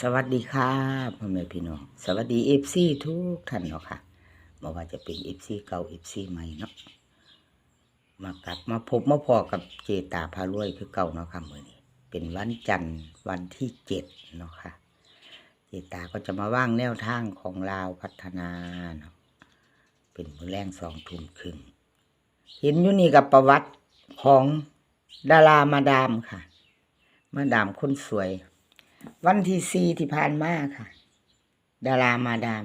สวัสดีค่ะพ่อแม่พี่น้องสวัสดีเอฟซีทุกท่านเนาะค่ะม่ว่าจะเป็นเอฟซีเก่าเอฟซีใหม่เนาะมากลับมาพบมาพอกับเจตาพารวยคือเก่าเนาะค่ะมือนี้เป็นวันจันทร์วันที่เจ็ดเนาะค่ะ เจตาก็จะมาว่างแนวทางของลาวพัฒนาเนาะเป็นมือแรงสองทุ่มครึ่งเห็นอยู่นี่กับประวัติของดารามาดามค่ะ มาดามคนสวย วันที่สี่ที่ผ่านมาค่ะ ดารามาดาม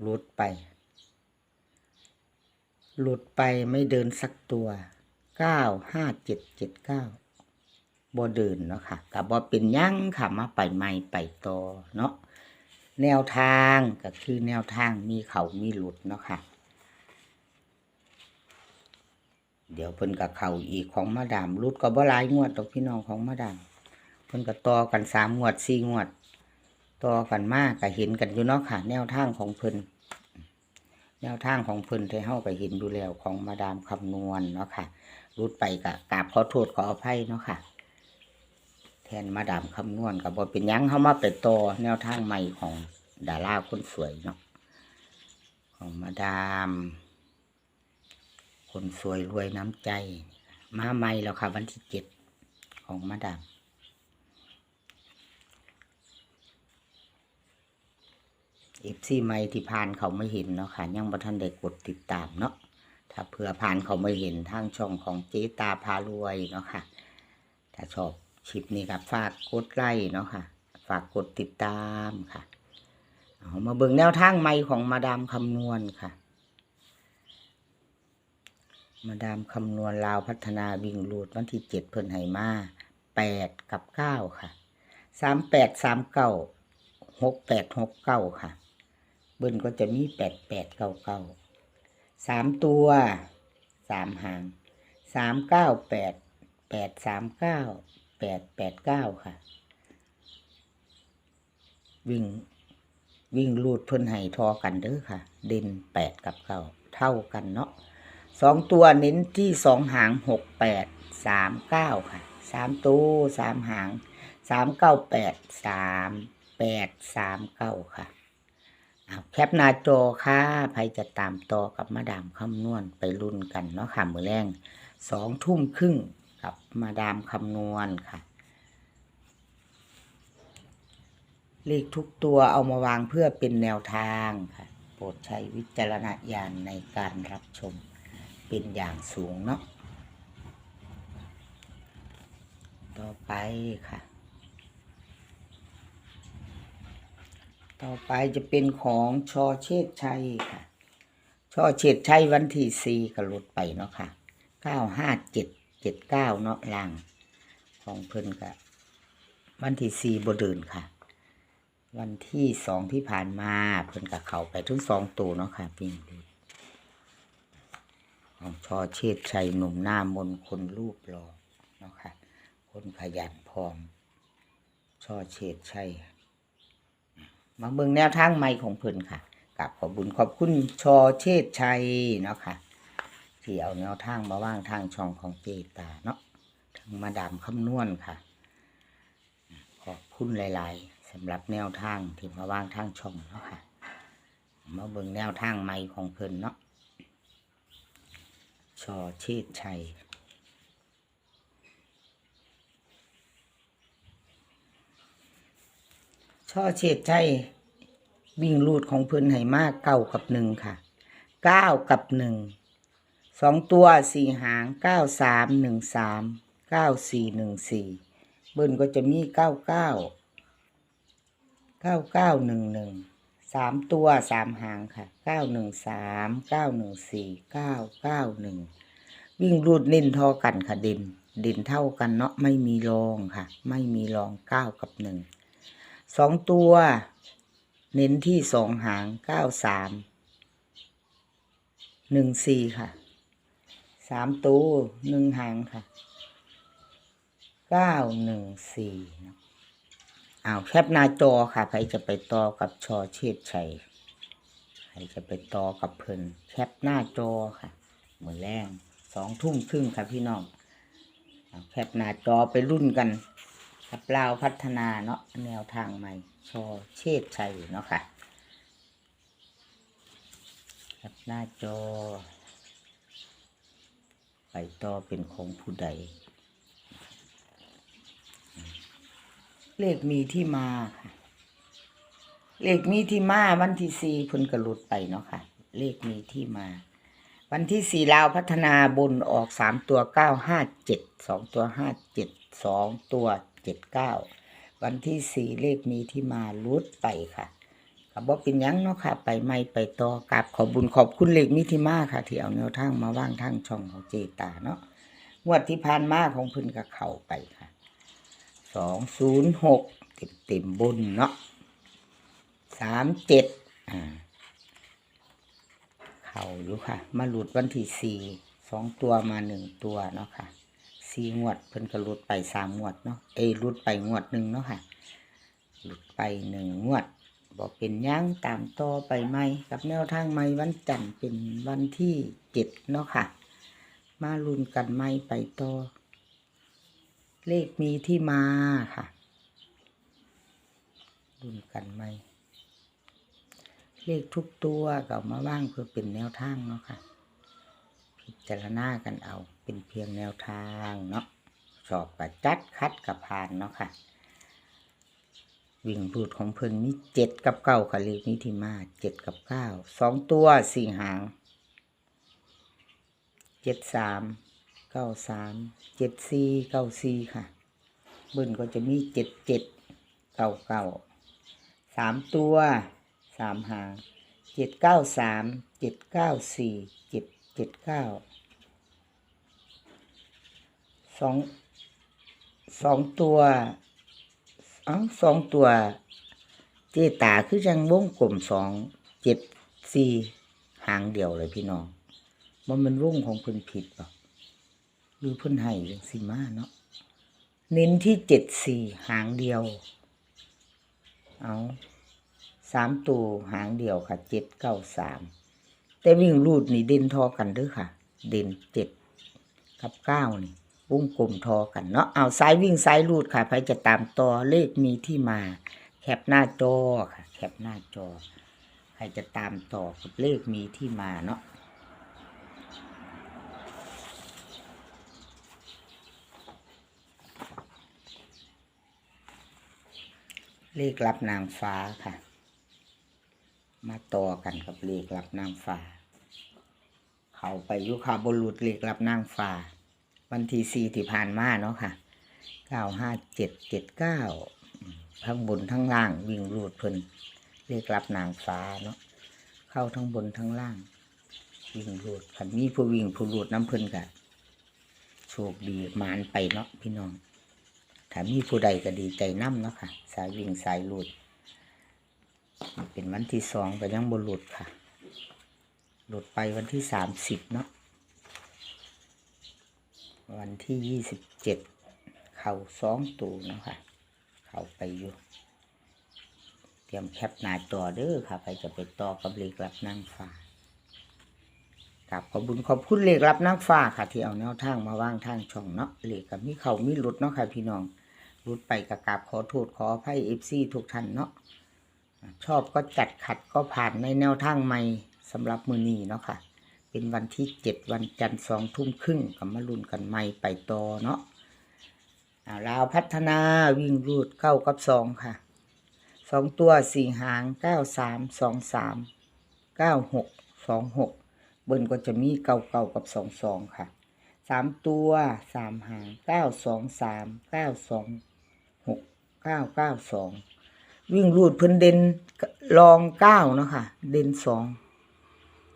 หลุดไป หลุดไปไม่เดินสักตัวเก้าห้าเจ็ดเจ็ดเก้าบ่เดินเนาะค่ะกับบ่เป็นยังค่ะมาไปใหม่ไปต่อเนาะแนวทางก็คือแนวทางมีเขามีหลุดเนาะค่ะ เดี๋ยวเพิ่นกับเขาอีกของมาดามหลุดก็บ่หลายงวดตกพี่น้องของมาดาม พิ่นก็ต่อกันสามงวดสี่งวด ต่อกันมากก็เห็นกันอยู่เนาะค่ะ แนวทางของเพิ่นแนวทางของเพิ่นที่เฮาก็เห็นอยู่แล้วของมาดามคำนวณเนาะค่ะรุดไปก็กราบขอโทษขออภัยเนาะค่ะ แทนมาดามคำนวณก็บ่เป็นยังเฮามาไปต่อแนวทางใหม่ของดาราคนสวยเนาะของมาดาม คนสวยรวยน้ำใจ มาใหม่แล้วค่ะ วันที่เจ็ดของมาดาม เอฟซีไม่ที่ผ่านเขาไม่เห็นเนาะค่ะ ยังบ่ทันได้กดติดตามเนาะถ้าเผื่อผ่านเขาไม่เห็นทางช่องของเจตาพารวยเนาะค่ะ ถ้าชอบคลิปนี้ก็ฝากกดไลค์เนาะค่ะ ฝากกดติดตามค่ะเอามาเบิ่งแนวทางใหม่ของมาดามคำนวณค่ะ มาดามคำนวณลาวพัฒนาวิ่งรูดวันที่เจ็ดเพิ่นให้มาแปดกับเก้าค่ะสามแปดสามเก้าหกแปดหกเก้าค่ะ บิ้ลก็จะมีแปดแปดเก้าเก้าสามตัวสามหางสามเก้าแปดแปดสามเก้าแปดแปดเก้าค่ะ วิ่งวิ่งรูดเพิ่นให้ทอกันเด้อค่ะ เด่นแปดกับเก้าเท่ากันเนาะสองตัวเน้นที่สองหางหกแปดสามเก้าค่ะสามตัวสามหางสามเก้าแปดสามแปดสามเก้าค่ะ แคปหน้าจอค่ะใครจะตามต่อกับมาดามคำนวณไปรุ่นกันเนาะค่ะ มือแรงสองทุ่มครึ่งกับมาดามคำนวณค่ะ เลขทุกตัวเอามาวางเพื่อเป็นแนวทางค่ะ โปรดใช้วิจารณญาณในการรับชมเป็นอย่างสูงเนาะ ต่อไปค่ะ ต่อไปจะเป็นของชอเชษชัยค่ะ ชอเชษชัยวันที่สี่ก็ลดไปเนาะค่ะเก้าห้าเจ็ดเจ็ดเก้าเนาะล่างของเพิ่นกะวันที่สี่บเดินค่ะ วันที่สองที่ผ่านมาเพิ่นกับเขาไปทั้งสองตัวเนาะค่ะวิ่งดูของชอเชษชัยหนุ่มหน้ามนคนรูปหล่อเนาะค่ะ คนขยันพร้อม ชอเชษชัย มาเบิ่งแนวทางใหม่ของเพิ่นค่ะกับขอบุญขอบคุณชอเชษชัยเนาะค่ะที่เอาแนวทางมาว่างทางช่องของเจตาเนาะทางมาดามคำนวณค่ะ ขอบคุณหลายๆสำหรับแนวทางที่มาว่างทางช่องเนาะค่ะ มาเบิ่งแนวทางใหม่ของเพิ่นเนาะชอเชษชัย ช่อเฉดชัยวิ่งรูดของเพิ่นให้มากเก้ากับหนึ่งค่ะเก้ากับหนึ่งสองตัวสี่หางเก้าสามหนึ่งสามเก้าสี่หนึ่งสี่เบิ้ลก็จะมีเก้าเก้าเก้าเก้าหนึ่งหนึ่งสามตัวสามหางค่ะเก้าหนึ่งสามเก้าหนึ่งสี่เก้าเก้าหนึ่งวิ่งรูดเน้นทอกันค่ะเด่นเด่นเท่ากันเนาะไม่มีรองค่ะ ไม่มีรองเก้ากับหนึ่ง สองตัว เน้นที่สองหางเก้าสามหนึ่งสี่ค่ะสามตัวหนึ่งหางค่ะเก้าหนึ่งสี่อ้าวแคปหน้าจอค่ะใครจะไปต่อกับชอเชษชัยใครจะไปต่อกับเพิ่นแคปหน้าจอค่ะมือแรงสองทุ่มครึ่งค่ะพี่น้องแคปหน้าจอไปรุ่นกัน กับลาวพัฒนาเนาะแนวทางใหม่ชอเชษชัยเนาะค่ะครับหน้าจอ ไปต่อเป็นของผู้ใด เลขมีที่มาค่ะ เลขมีที่มาวันที่สี่พิ่นกระลุดไปเนาะค่ะ เลขมีที่มา วันที่สี่ลาวพัฒนาบนออกสามตัวเก้าห้าเจ็ดสองตัวห้าเจ็ดสองตัว เจ็ดเก้าวันที่สี่เลขมีที่มาลุดไปค่ะก็บอกเป็นยังเนาะค่ะ ไปไม่ไปต่อกราบขอบุญขอบคุณเลขมีที่มาค่ะ ที่เอาแนวทางมาว่างทางช่องของเจตาเนาะงวดที่ผ่านมาของพิ่นก็เข้าไปค่ะสองศูนย์หกเต็มเต็มๆบนเนาะสามเจ็ดอ่าเข่าอยู่ค่ะ มาหลุดวันที่สี่สองตัวมาหนึ่งตัวเนาะค่ะ สี่งวด เพิ่นก็หลุดไปสามงวดเนาะเอ้ยหลุดไปงวดหนึ่งเนาะค่ะหลุดไปหนึ่งงวดบอกเป็นหยังตามต่อไปไหมกับแนวทางใหมวันจันทร์เป็นวันที่เจ็ดเนาะค่ะ มาลุ้นกันไหมไปต่อ เลขมีที่มาค่ะลุ้นกันไหมเลขทุกตัวก็เอามาว่างเพื่อเป็นแนวทางเนาะค่ะ จารณากันเอาเป็นเพียงแนวทางเนาะสอบกับจัดคัดกับผ่านเนาะค่ะ วิ่งรูดของเพิ่นมีเจ็ดกับเก้าค่ะเลขนี้ที่มาเจ็ดกับเก้าสองตัวสี่หางเจ็ดสามเก้าสามเจ็ดสี่เก้าสี่ค่ะเบิ้ลก็จะมีเจ็ดเจ็ดเก้าเก้าสามตัวสามหางเจ็ดเก้าสามเจ็ดเก้าสี่เจ็ดเจ็ดเก้า สองสองตัวเอ้าสองตัว เจตาคือจังวงกลมสองเจ็ดสี่หางเดียวเลยพี่น้องว่ามันวงของเพิ่นผิดเปล่าหรือเพิ่นให้ยังสิมาเนาะเน้นที่เจ็ดสี่หางเดียว เอาสามตัวหางเดียวค่ะเจ็ดเก้าสามแต่วิ่งรูดนี่เด่นทอกันด้อค่ะ เด่นเจ็ดกับเก้านี่ วงกลมทอกันเนาะเอาซ้ายวิ่งซ้ายรูดค่ะใครจะตามต่อเลขมีที่มา แคปหน้าจอค่ะ แคปหน้าจอใครจะตามต่อกับเลขมีที่มาเนาะเลขรับนางฟ้าค่ะ มาต่อกันกับเลขรับนางฟ้า เขาไปยุคาบรุษเลขรับนางฟ้า วันที่สี่ที่ผ่านมาเนาะค่ะเก้าห้าเจ็ดเจ็ดเก้าทั้งบนทั้งล่างวิ่งรูดเพิ่นเลขรับนางฟ้าเนาะเข้าทั้งบนทั้งล่าง วิ่งรูดขันมีผู้วิ่งผู้รูดน้ำเพิ่นกะโชคดีมานไปเนาะพี่น้องถ้ามีผู้ใดก็ดีใจน้ำเนาะค่ะ สายวิ่งสายหลุดเป็นวันที่สองก็ยังบหลุดค่ะ หลุดไปวันที่สามสิบเนาะ วันที่ยี่สิบเจ็ดเข่าสองตูนะค่ะเข่าไปอยู่ เตรียมแคปหน้าจอเด้อค่ะ ไปจะไปต่อกับเลขรับนั่งฟ้ากับขอบคุญขอบคุณเลขรับนั่งฟ้าค่ะ ที่เอาแนวทางมาว่างทางช่องเนาะเลขกับมีเข่ามีหลุดเนาะค่ะพี่น้องรุดไปกับกาบขอโทษขออภัยเอฟซีทุกท่านเนาะชอบก็จัดขัดก็ผ่านในแนวทางใหม่สำหรับมือนีเนาะค่ะ เป็นวันที่เจ็ดวันจันทร์สองทุ่มครึ่งกับมารุนกันใหม่ไปต่อเนาะอ่าลาวพัฒนาวิ่งรูดเก้ากับสองค่ะสองตัวสี่หางเก้าสามสองสามเก้าหกสองหกบนก็จะมีเก้าเก้ากับสองสองค่ะสามตัวสามหางเก้าสองสามเก้าสองหกเก้าเก้าสองวิ่งรูดเพิ่นเด่นรองเก้าเนาะค่ะ เด่นสอง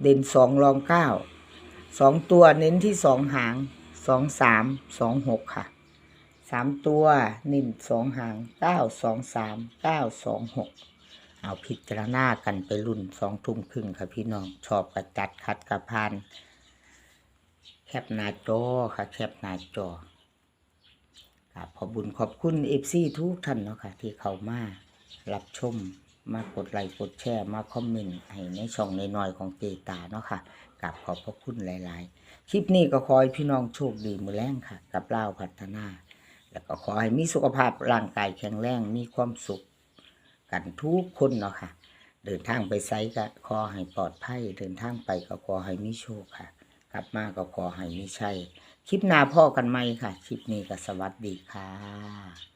เด่นสองรองเก้าสองตัวเน้นที่สองหางสองสามสองหกค่ะสามตัวเน้นสองหางเก้าสองสามเก้าสองหกเอาพิจารณากันไปรุ่นสองทุ่มครึ่งค่ะพี่น้องชอบกระจัดคัดกระพานแคปหน้าจอค่ะแคปหน้าจอขอบบุญขอบคุณเอฟซีทุกท่านเนาะค่ะที่เข้ามารับชม มากดไลค์กดแชร์มาคอมเมนต์ให้ในช่องน้อยๆของเจตาเนาะค่ะกับขอบพระคุณหลาย ๆ คลิปนี้ก็ขอให้พี่น้องโชคดีมือแรงค่ะ กับเล่าพัฒนา แล้วก็ขอให้มีสุขภาพร่างกายแข็งแรงมีความสุข กันทุกคนเนาะค่ะ เดินทางไปไซก็ขอให้ปลอดภัยเดินทางไปก็ขอให้มีโชคค่ะ กลับมาก็ขอให้มีชัยคลิปหน้าพ่อกันไหมค่ะ คลิปนี้ก็สวัสดีค่ะ